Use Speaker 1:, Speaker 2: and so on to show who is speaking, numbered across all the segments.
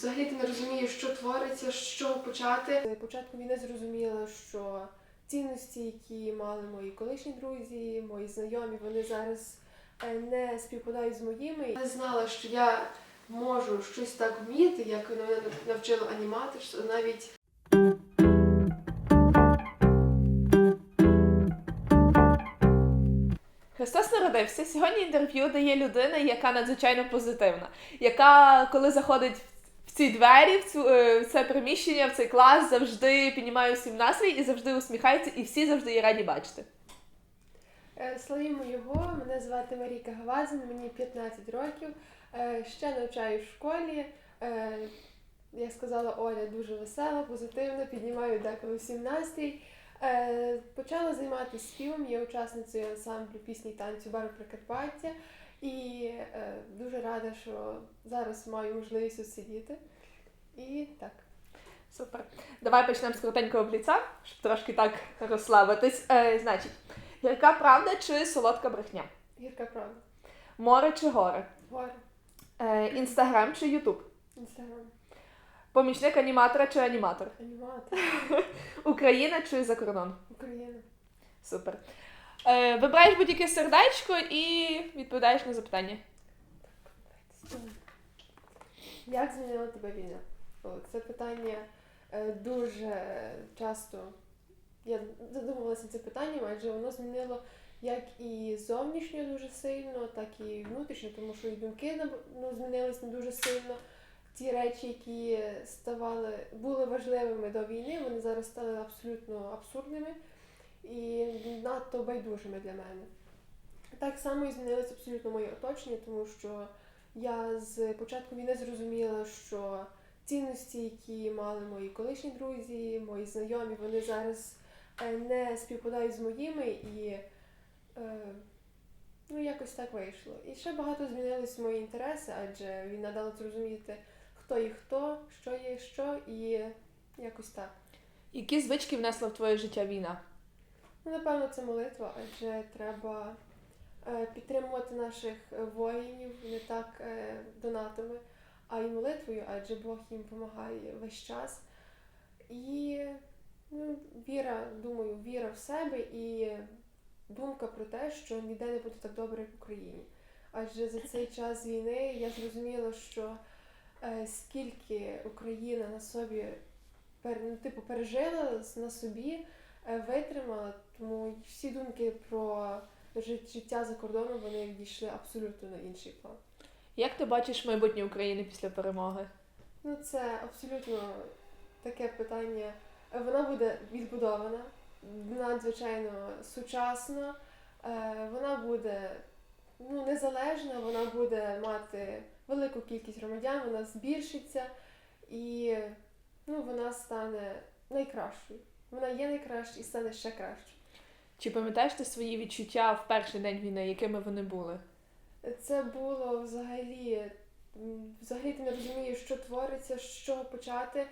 Speaker 1: взагалі ти не розумієш, що твориться, з чого почати. Спочатку війни зрозуміла, що цінності, які мали мої колишні друзі, мої знайомі, вони зараз е, не співпадають з моїми. Я знала, що я можу щось так вміти, як мене навчила аніматор, що навіть
Speaker 2: Христос народився. Сьогодні інтерв'ю дає людина, яка надзвичайно позитивна, яка, коли заходить в ці двері, в, цю, е, в це приміщення, в цей клас, завжди піднімає всім настрій і завжди усміхається, і всі завжди її раді бачити.
Speaker 1: Е, Славімо його, мене звати Марійка Гавазин, мені 15 років. Е, Ще навчаю в школі. Як сказала Оля, дуже весела, позитивна, піднімаю деколи всім настрій. Почала займатися співом, є учасницею ансамблю пісні танцю Бару Прикарпаття. І е, дуже рада, що зараз маю можливість тут сидіти. І так.
Speaker 2: Супер. Давай почнемо з коротенького бліца, щоб трошки так розслабитись. Е, значить, гірка правда чи солодка брехня?
Speaker 1: Гірка правда.
Speaker 2: Море чи гори?
Speaker 1: Горе.
Speaker 2: Е, Інстаграм чи Ютуб?
Speaker 1: Інстаграм.
Speaker 2: Помічник аніматора чи аніматор?
Speaker 1: Аніматор.
Speaker 2: Україна чи за кордон?
Speaker 1: Україна.
Speaker 2: Супер. Е, вибираєш будь-яке сердечко і відповідаєш на запитання.
Speaker 1: Як змінила тебе війна? Це питання е, дуже часто. Я задумувалася цим питанням, адже воно змінило як і зовнішньо дуже сильно, так і внутрішньо, тому що і думки ну, змінились дуже сильно. Ті речі, які ставали, були важливими до війни, вони зараз стали абсолютно абсурдними і надто байдужими для мене. Так само і змінилось абсолютно моє оточення, тому що я з початку війни зрозуміла, що цінності, які мали мої колишні друзі, мої знайомі, вони зараз е, не співпадають з моїми і е, ну, якось так вийшло. І ще багато змінились мої інтереси, адже війна дала зрозуміти, хто є хто, що є що, і якось так.
Speaker 2: Які звички внесла в твоє життя війна?
Speaker 1: Ну, напевно, це молитва, адже треба е, підтримувати наших воїнів не так е, донатами, а й молитвою, адже Бог їм допомагає весь час. І ну, віра, думаю, віра в себе і думка про те, що ніде не буде так добре, як в Україні. Адже за цей час війни я зрозуміла, що е, скільки Україна на собі пер, ну, типу, пережила на собі, витримала, тому всі думки про життя за кордоном вони відійшли абсолютно на інший план.
Speaker 2: Як ти бачиш майбутнє України після перемоги?
Speaker 1: Ну, це абсолютно таке питання. Вона буде відбудована, надзвичайно сучасна, е, вона буде ну, незалежна, вона буде мати велику кількість громадян, вона збільшиться і ну, вона стане найкращою. Вона є найкращою і стане ще кращою.
Speaker 2: Чи пам'ятаєш ти свої відчуття в перший день війни, якими вони були?
Speaker 1: Це було взагалі. Взагалі ти не розумієш, що твориться, з чого почати.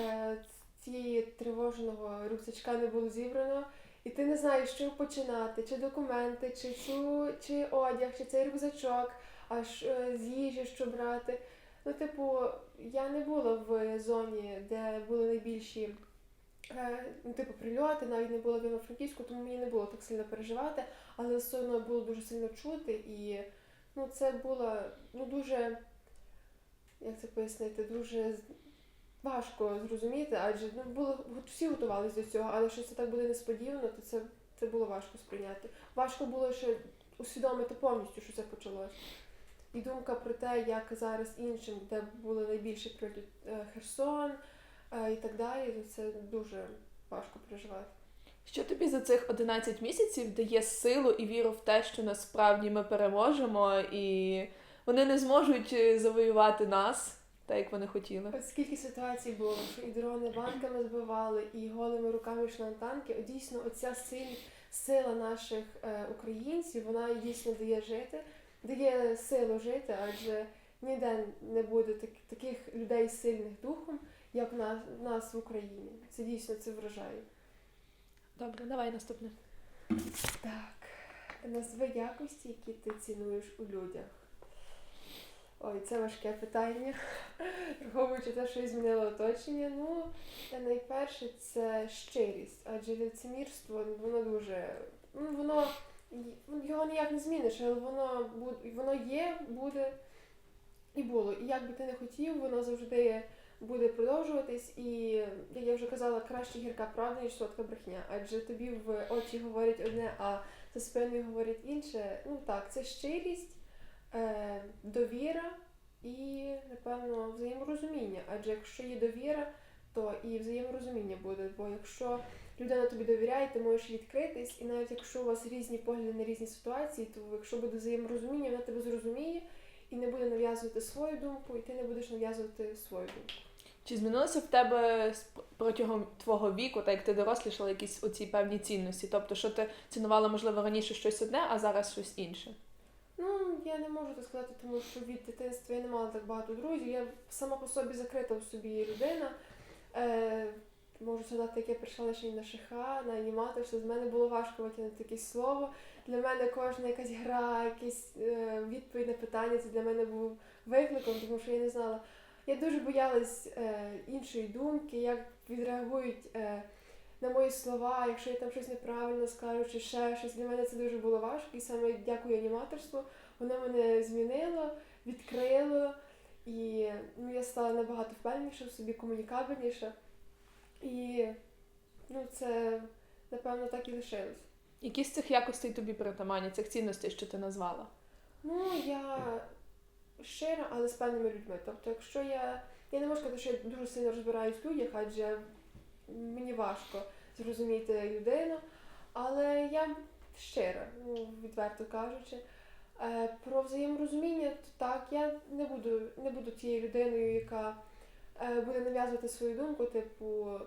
Speaker 1: Е, Цієї тривожного рюкзачка не було зібрано, і ти не знаєш, що починати, чи документи, чи цю, чи одяг, чи цей рюкзачок, аж е, з їжі, що брати. Ну, типу, я не була в зоні, де були найбільші типу, прильоти, навіть не була в Івано-Франківську, тому мені не було так сильно переживати, але все одно було дуже сильно чути, і ну, це було ну, дуже, як це пояснити, дуже важко зрозуміти, адже ну, було, всі готувалися до цього, але що це так буде несподівано, то це, це було важко сприйняти. Важко було ще усвідомити повністю, що це почалось. І думка про те, як зараз іншим, де були найбільші прильоти е, Херсон е, і так далі, це дуже важко переживати.
Speaker 2: Що тобі за цих 11 місяців дає силу і віру в те, що насправді ми переможемо і вони не зможуть е, завоювати нас, так як вони хотіли?
Speaker 1: От Скільки ситуацій було, що і дрони банками збивали, і голими руками йшли на танки. Дійсно, оця силь, сила наших е, українців, вона дійсно дає жити, дає силу жити, адже ніде не буде так, таких людей сильних духом, як в нас, в нас в Україні. Це дійсно це вражає.
Speaker 2: Добре, давай наступне.
Speaker 1: Так, назви якості, які ти цінуєш у людях. Ой, це важке питання. Враховуючи те, що я змінила оточення. Ну, найперше це щирість, адже лицемірство воно дуже. Ну, воно його ніяк не зміниш, але воно буде, воно є, буде і було. І як би ти не хотів, воно завжди буде продовжуватись. І як я вже казала, краще гірка правда, ніж солодка брехня. Адже тобі в очі говорять одне, а за спиною говорять інше. Ну так, це щирість, е, довіра і, напевно, взаєморозуміння. Адже якщо є довіра, то і взаєморозуміння буде. Бо якщо людина тобі довіряє, ти можеш відкритись, і навіть якщо у вас різні погляди на різні ситуації, то якщо буде взаєморозуміння, вона тебе зрозуміє і не буде нав'язувати свою думку, і ти не будеш нав'язувати свою думку.
Speaker 2: Чи змінилося в тебе протягом твого віку, так як ти дорослішала, якісь оці певні цінності? Тобто, що ти цінувала, можливо, раніше щось одне, а зараз щось інше?
Speaker 1: Ну, я не можу так сказати, тому що від дитинства я не мала так багато друзів. Я сама по собі закрита в собі людина. Е, можу сказати, як я прийшла лише на ШХ, на аніматорство, з мене було важко витягнути якесь слово. Для мене кожна якась гра, якась е, відповідь на питання, це для мене був викликом, тому що я не знала. Я дуже боялась е, іншої думки, як відреагують е, на мої слова, якщо я там щось неправильно скажу, чи ще щось. Для мене це дуже було важко. І саме дякую аніматорству. Воно мене змінило, відкрило, і ну, я стала набагато впевненіша в собі, комунікабельніша. І ну, це, напевно, так і лишилось.
Speaker 2: Які з цих якостей тобі притаманні, цих цінностей, що ти назвала?
Speaker 1: Ну, я щира, але з певними людьми. Тобто, якщо я. Я не можу сказати, що я дуже сильно розбираюсь в людях, адже мені важко зрозуміти людину, але я щира, ну, відверто кажучи. Е, Про взаєморозуміння, то так, я не буду, не буду тією людиною, яка буде нав'язувати свою думку, типу,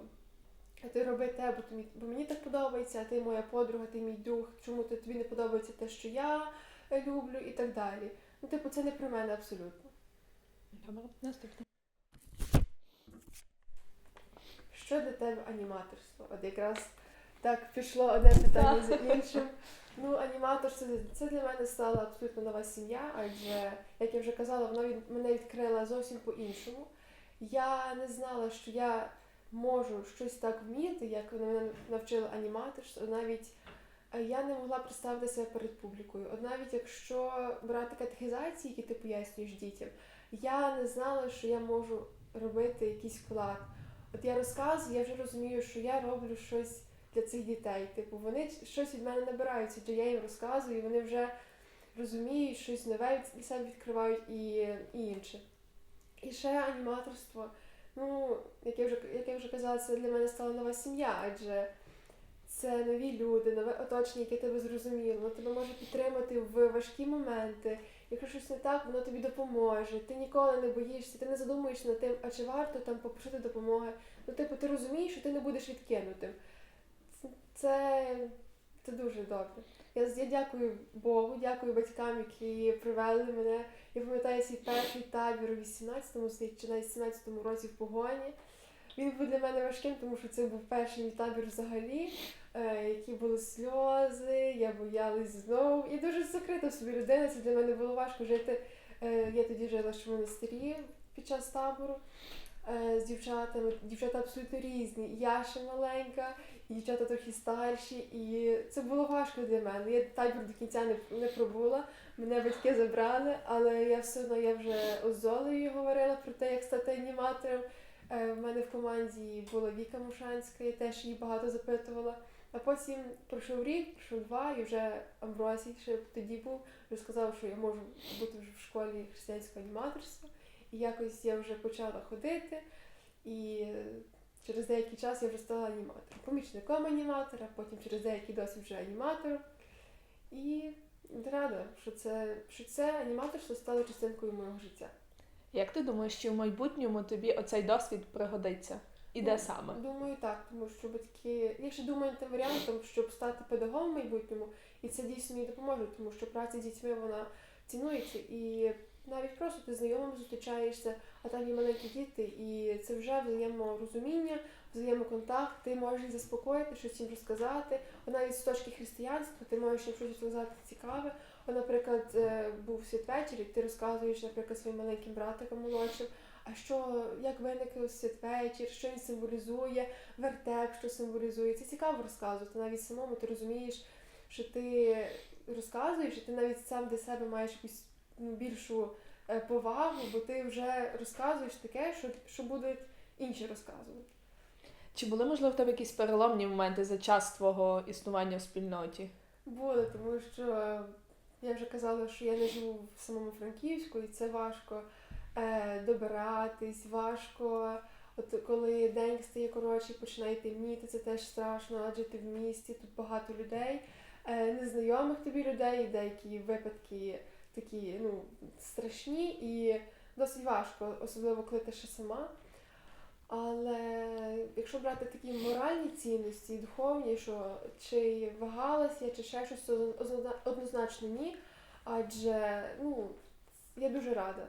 Speaker 1: ти роби те, бо, тобі, бо мені так подобається, ти моя подруга, ти мій друг, чому ти- тобі не подобається те, що я е, люблю, і так далі. Ну, типу, це не про мене абсолютно.
Speaker 2: Добре, наступне.
Speaker 1: Що для тебе аніматорство? От якраз так пішло одне питання за іншим. Ну, аніматорство це для мене стала абсолютно нова сім'я, адже, як я вже казала, вона від мене відкрила зовсім по-іншому. Я не знала, що я можу щось так вміти, як вони мене навчили аніматорство. Навіть е, я не могла представити себе перед публікою. От навіть якщо брати катехізації, які ти пояснюєш дітям, я не знала, що я можу робити якийсь вклад. От я розказую, я вже розумію, що я роблю щось для цих дітей. Типу, вони щось від мене набирають, адже я їм розказую, і вони вже розуміють, щось нове для себе відкривають і, і інше. І ще аніматорство. Ну, як я вже як я вже казала, це для мене стала нова сім'я, адже це нові люди, нове оточення, яке тебе зрозуміло, воно тебе може підтримати в важкі моменти. Якщо щось не так, воно тобі допоможе. Ти ніколи не боїшся, ти не задумуєшся над тим, а чи варто там попросити допомоги. Ну, типу, ти розумієш, що ти не будеш відкинутим. Це, це дуже добре. Я, я дякую Богу, дякую батькам, які привели мене. Я пам'ятаю свій перший табір у 18-му чи навіть 17-му році в погоні. Він був для мене важким, тому що це був перший мій табір взагалі, е, які були сльози, я боялась знову. Я дуже закрита в собі людина, це для мене було важко жити. Е, я тоді жила ще в монастирі під час табору е, з дівчатами. Дівчата абсолютно різні. Я ще маленька, дівчата трохи старші. І це було важко для мене. Я табір до кінця не, не пробула. Мене батьки забрали, але я все одно я вже з Золею говорила про те, як стати аніматором. Е, В мене в команді була Віка Мушанська, я теж її багато запитувала. А потім пройшов рік, пройшов два, і вже Амбросій ще тоді був, вже сказав, що я можу бути вже в школі християнського аніматорства. І якось я вже почала ходити, і е, через деякий час я вже стала аніматором. Помічником аніматора, потім через деякий досвід вже аніматором. І рада, що це, що це аніматорство стало частинкою мого життя.
Speaker 2: Як ти думаєш, чи в майбутньому тобі оцей досвід пригодиться? І де
Speaker 1: Ну,
Speaker 2: саме?
Speaker 1: Думаю, так, тому що батьки. Я ще думаю над тим варіантом, щоб стати педагогом в майбутньому, і це дійсно мені допоможе, тому що праця з дітьми вона цінується. І навіть просто ти з знайомими зустрічаєшся, а там є маленькі діти, і це вже взаєморозуміння, взаємоконтакт, ти можеш їх заспокоїти, щось їм розказати. А навіть з точки християнства ти можеш їм щось розказати цікаве. От, наприклад, е, був святвечір, і ти розказуєш, наприклад, своїм маленьким братикам молодшим, а що, як виник святвечір, що він символізує, вертеп, що символізує. Це цікаво розказувати. Навіть самому ти розумієш, що ти розказуєш, і ти навіть сам для себе маєш якусь більшу е, повагу, бо ти вже розказуєш таке, що, що будуть інші розказувати.
Speaker 2: Чи були, можливо, в тебе якісь переломні моменти за час твого існування в спільноті?
Speaker 1: Було, тому що е, я вже казала, що я не живу в самому Франківську, і це важко е, добиратись, важко. От коли день стає коротший, починає темніти, це теж страшно, адже ти в місті, тут багато людей, е, незнайомих тобі людей, деякі випадки такі ну, страшні і досить важко, особливо коли ти ще сама. Але якщо брати такі моральні цінності, духовні, що чи вагалась я, чи ще щось, то однозначно ні. Адже ну, я дуже рада.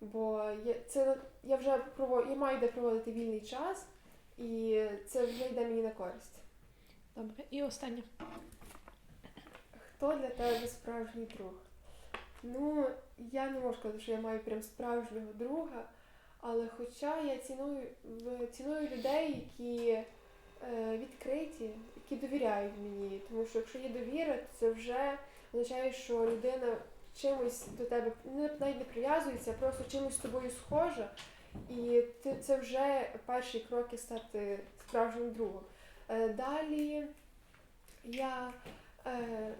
Speaker 1: Бо я, це, я вже прово- я маю де проводити вільний час, і це вже йде мені на користь.
Speaker 2: Добре, і останнє.
Speaker 1: Хто для тебе справжній друг? Ну, я не можу сказати, що я маю прям справжнього друга, але хоча я ціную, ціную людей, які е, відкриті, які довіряють мені. Тому що якщо є довіра, то це вже означає, що людина чимось до тебе навіть не прив'язується, а просто чимось з тобою схожа. І ти, це вже перші кроки стати справжнім другом. Е, далі я е,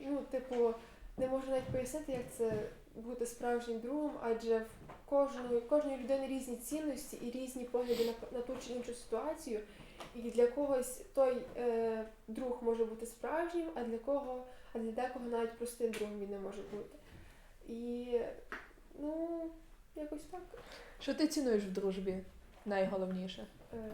Speaker 1: ну, типу, не можу навіть пояснити, як це бути справжнім другом, адже в кожної, кожної людини різні цінності і різні погляди на, на ту чи іншу ситуацію. І для когось той е, друг може бути справжнім, а для кого, а для декого навіть простим другом він не може бути. І ну, якось так.
Speaker 2: Що ти цінуєш в дружбі? Найголовніше.
Speaker 1: Е,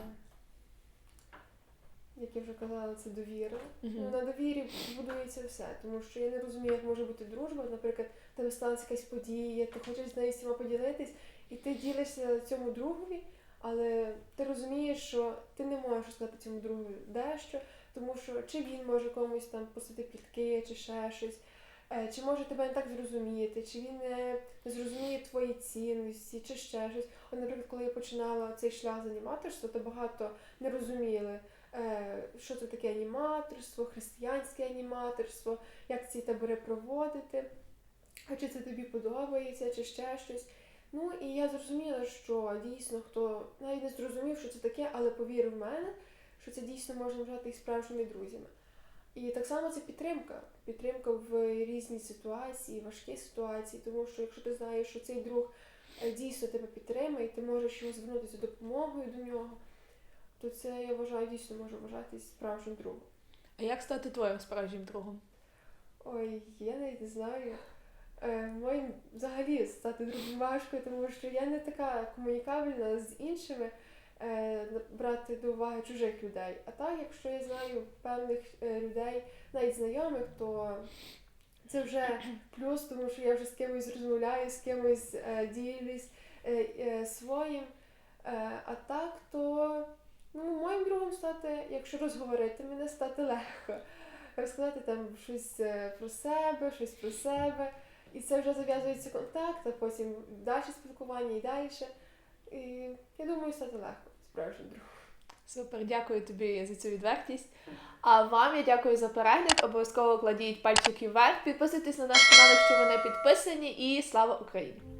Speaker 1: як я вже казала, це довіра. Ну, на довірі будується все, тому що я не розумію, як може бути дружба. Наприклад, тебе сталася якась подія, ти хочеш з нею всіма поділитись, і ти ділишся цьому другові, але ти розумієш, що ти не можеш сказати цьому другу дещо, тому що чи він може комусь там пустити плітки, чи ще щось. е, Чи може тебе не так зрозуміти, чи він не зрозуміє твої цінності, чи ще щось. От, наприклад, коли я починала цей шлях з аніматорства, то багато не розуміли, що це таке аніматорство, християнське аніматорство, як ці табори проводити, а чи це тобі подобається, чи ще щось. Ну і я зрозуміла, що дійсно хто навіть не зрозумів, що це таке, але повірив в мене, що це дійсно можна вважати їх справжніми друзями. І так само це підтримка. Підтримка в різній ситуації, важкій ситуації, тому що якщо ти знаєш, що цей друг е, дійсно тебе підтримує, і ти можеш його звернутися допомогою до нього, то це я вважаю дійсно може вважатись справжнім другом.
Speaker 2: А як стати твоїм справжнім другом?
Speaker 1: Ой, я навіть не знаю. Е, моїм взагалі стати другом важко, тому що я не така комунікабельна з іншими е, брати до уваги чужих людей. А так, якщо я знаю певних е, людей, навіть знайомих, то це вже плюс, тому що я вже з кимось розмовляю, з кимось е, ділюсь е, е, своїм. Е, а так, то ну, моїм другом стати, якщо розговорити мене, стати легко розказати там щось е, про себе, щось про себе. І це вже зав'язується контакт, а потім далі спілкування і далі. І я думаю, стати легко, справжнім другом.
Speaker 2: Супер, дякую тобі за цю відвертість. А вам я дякую за перегляд. Обов'язково кладіть пальчики вверх, підписуйтесь на наш канал, якщо ви не підписані, і слава Україні!